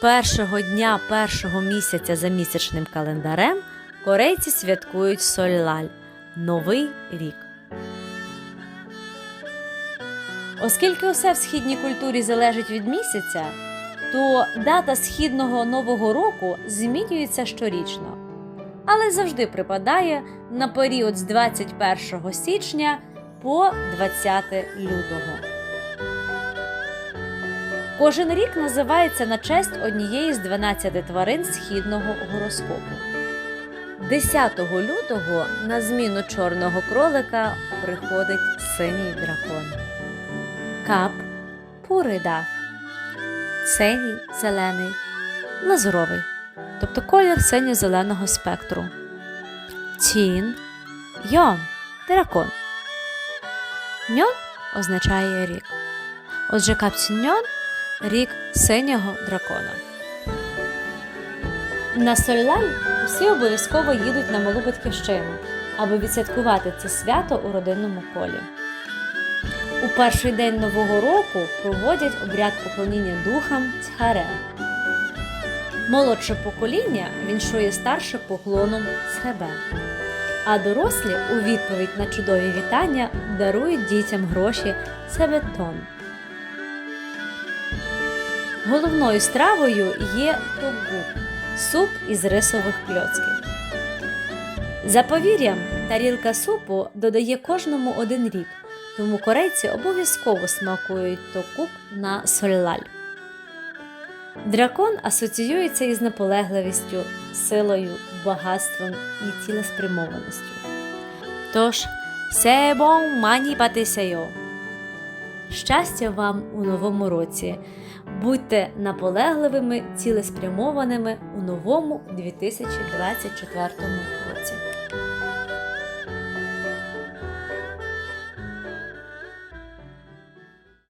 Першого дня першого місяця за місячним календарем корейці святкують Соллаль Новий рік. Оскільки усе в східній культурі залежить від місяця, то дата східного нового року змінюється щорічно, але завжди припадає на період з 21 січня по 20 лютого. Кожен рік називається на честь однієї з 12 тварин східного гороскопу. 10 лютого на зміну чорного кролика приходить синій дракон. Кап пуридав. Синій, зелений, лазуровий, тобто колір синьо-зеленого спектру. Цін йон дракон. Ньон означає рік. Отже, капціньон рік синього дракона. На Соллаль всі обов'язково їдуть на малу батьківщину, аби відсвяткувати це свято у родинному колі. У перший день Нового року проводять обряд поклоніння духам цхаре. Молодше покоління віншує старше поклоном цхебе, а дорослі у відповідь на чудові вітання дарують дітям гроші цебетон. Головною стравою є тогук – суп із рисових кльоцків. За повір'ям, тарілка супу додає кожному один рік, тому корейці обов'язково смакують токук на соллаль. Дракон асоціюється із наполегливістю, силою, багатством і цілеспрямованістю. Тож, себон мані патисейо! Щастя вам у новому році! Будьте наполегливими, цілеспрямованими у новому 2024 році.